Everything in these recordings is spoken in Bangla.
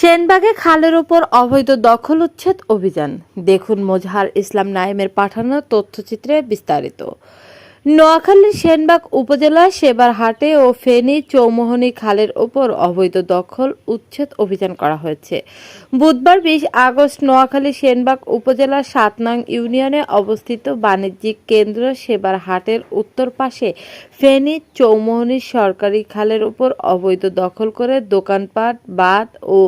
সেনবাগে খালের ওপর অবৈধ দখল উচ্ছেদ অভিযান। দেখুন মোজহার ইসলাম নাইমের পাঠানো তথ্যচিত্রে বিস্তারিত। নোয়াখালীর সেনবাগ উপজেলা সেবারহাটে ও ফেনী চৌমোহনী খালের ওপর অবৈধ দখল, উচ্ছেদ অভিযান করা হয়েছে। বুধবার বিশ আগস্ট নোয়াখালী সেনবাগ উপজেলার সাত নং ইউনিয়নে অবস্থিত বাণিজ্যিক কেন্দ্র সেবারহাটের উত্তর পাশে ফেনী চৌমোহনী সরকারি খালের উপর অবৈধ দখল করে দোকানপাট, বাঁধ ও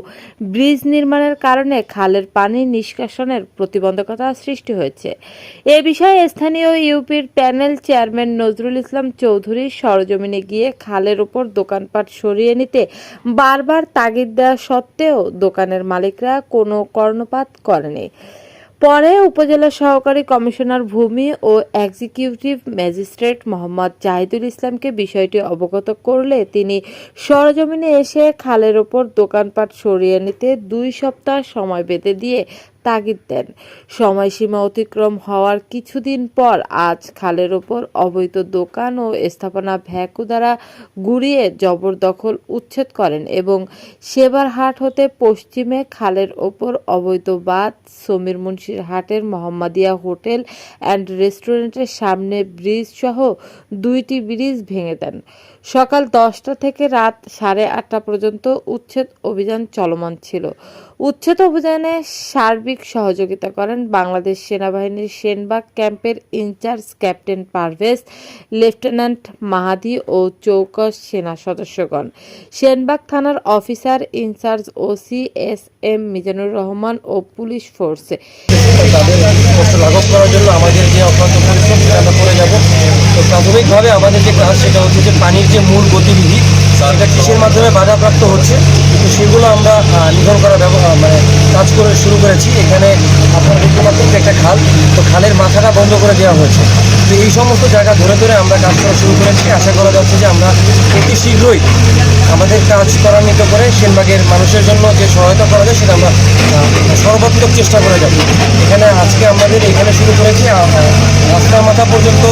ব্রিজ নির্মাণের কারণে খালের পানি নিষ্কাশনের প্রতিবন্ধকতা সৃষ্টি হয়েছে। এ বিষয়ে স্থানীয় ইউপির প্যানেল চেয়ারম্যান নজরুল ইসলাম চৌধুরী সরজমিনে গিয়ে খালের উপর দোকানপাট সরিয়ে নিতে বারবার তাগিদ দেওয়া সত্ত্বেও দোকানের মালিকরা কোনো কর্ণপাত করেনি। পরে উপজেলা সহকারী কমিশনার ভূমি ও এক্সিকিউটিভ ম্যাজিস্ট্রেট মোহাম্মদ জাহিদুল ইসলামকে বিষয়টি অবগত করলে তিনি সরজমিনে এসে খালের ওপর দোকানপাট সরিয়ে নিতে দুই সপ্তাহ সময় বেঁধে দিয়ে তাগিদ দেন। সময়সীমা অতিক্রম হওয়ার কিছুদিন পর আজ খালের ওপর অবৈধ দোকান ও স্থাপনা ভ্যাকু দ্বারা গুড়িয়ে জবরদখল উচ্ছেদ করেন এবং সেবারহাট হতে পশ্চিমে খালের ওপর অবৈধ বাঁধ সমীর মুন্সির হাটের মোহাম্মদিয়া হোটেল অ্যান্ড রেস্টুরেন্টের সামনে ব্রিজ সহ দুইটি ব্রিজ ভেঙে দেন। সকাল দশটা থেকে রাত সাড়ে আটটা পর্যন্ত উচ্ছেদ অভিযান চলমান ছিল। উচ্ছেদ অভিযানে সার্বিক সহযোগিতা করেন বাংলাদেশ সেনাবাহিনীর সেনবাগ ক্যাম্পের in charge captain Parvez, lieutenant Mahadi ও চৌকস সেনা সদস্যগণ। সেনবাগ থানার অফিসার ইনচার্জ ও C S M Mizanur Rahman ও পুলিশ ফোর্সে। তাদের লাঘব করার জন্য আমাদের যে অক্লান্ত পরিশ্রম সেটা করে যাব। প্রাথমিকভাবে আমাদের যে কাজ, সেটা হচ্ছে যে পানির যে মূল গতিবিধি, সেটা কিসের মাধ্যমে বাধাপ্রাপ্ত হচ্ছে? তো সেগুলো আমরা নিধন করার ব্যবহার মানে কাজ করে শুরু করেছি। এখানে আপনার দেখতে পাচ্ছেন যে একটা খাল, তো খালের মাথাটা বন্ধ করে দেওয়া হয়েছে। তো এই সমস্ত জায়গা ধরে ধরে আমরা কাজ করা শুরু করেছি। আশা করা যাচ্ছে যে আমরা অতি শীঘ্রই আমাদের কাজ ত্বরান্বিত করে সেনবাগের মানুষের জন্য যে সহায়তা করা যায়, সেটা আমরা সর্বাত্মক চেষ্টা করে যাব। এখানে আজকে আমাদের এখানে শুরু করেছি আহ, রাস্তার মাথা পর্যন্ত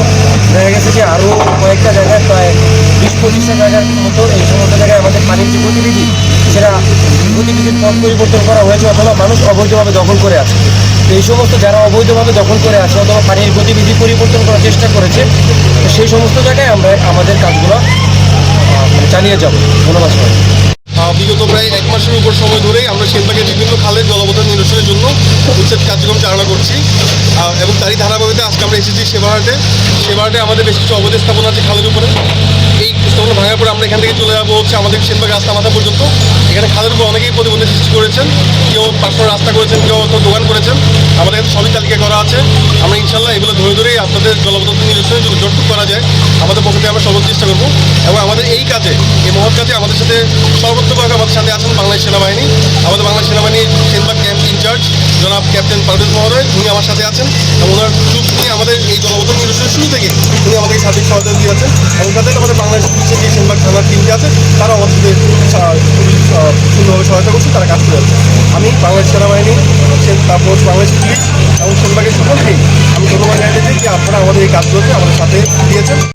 দেখা গেছে যে আরও কয়েকটা জায়গায় প্রায় বিশ পঁচিশটা জায়গার মতো এই সমস্ত জায়গায় আমাদের পানির যে গতিবিধি সেটা গতিবিধির পথ পরিবর্তন করা হয়েছে অথবা মানুষ অবৈধভাবে দখল করে আছে। এই সমস্ত যারা অবৈধভাবে দখল করে আছে অথবা পানির গতিবিধি পরিবর্তন করার চেষ্টা করেছে সেই সমস্ত জায়গায় আমরা আমাদের কাজগুলো চালিয়ে যাব। ধন্যবাদ সবাই বিগত প্রায় এক মাসের উপর সময় ধরেই আমরা সেনবাগের বিভিন্ন খালের জলবদ্ধ নিরসনের জন্য উচ্ছেদ কার্যক্রম চালনা করছি। এবং তারই ধারাবাহিকতা আজকে আমরা এসেছি সেবাহাটে সেবাহাটে আমাদের বেশ কিছু অবৈধ স্থাপনা আছে খালের উপরে। এই স্থাপনা ভাঙার পরে আমরা এখান থেকে চলে যাব হচ্ছে আমাদের সেনবাগ রাস্তা মাথা পর্যন্ত। এখানে খালের উপর অনেকেই প্রতিবন্ধী সৃষ্টি করেছেন। কেউ পার্সোনাল রাস্তা করেছেন, কেউ হয়তো দোকান করেছেন। আমাদের কাছে সবই তালিকা করা আছে। আমরা ইনশাল্লাহ এগুলো ধরে ধরেই আপনাদের জলবদ্ধতা নিরসনে যদি করা যায়। আমাদের পক্ষে আমরা সর্বোচ্চ চেষ্টা করব। এবং আমাদের এই কাজে, এই মহৎ কাজে আমাদের সাথে সর্বোত্তভাবে আমাদের সাথে আছেন বাংলাদেশ সেনাবাহিনী। আমাদের বাংলাদেশ ক্যাম্প ইনচার্জ জনাব ক্যাপ্টেন পারভেজ মহোদয়, উনি আমার সাথে আছেন এবং ওনার যুগ নিয়ে আমাদের এই জলবদ্ধ নিরসনের শুরু থেকে উনি আমাদেরকে সার্বিক সহায়তা দিয়েছেন এবং সাথে আমাদের বাংলাদেশ পুলিশের যে সেনবাগ থানার টিমটি আছে তারা আমাদের সুন্দরভাবে সহায়তা করছে, তারা কাজ করে যাচ্ছে। আমি বাংলাদেশ সেনাবাহিনী সেন- তারপর বাংলাদেশ পুলিশ এবং সেনবাগের সকলকেই আমি ধন্যবাদ চাই যে আপনারা আমাদের এই কাজগুলোতে আমাদের সাথে দিয়েছেন।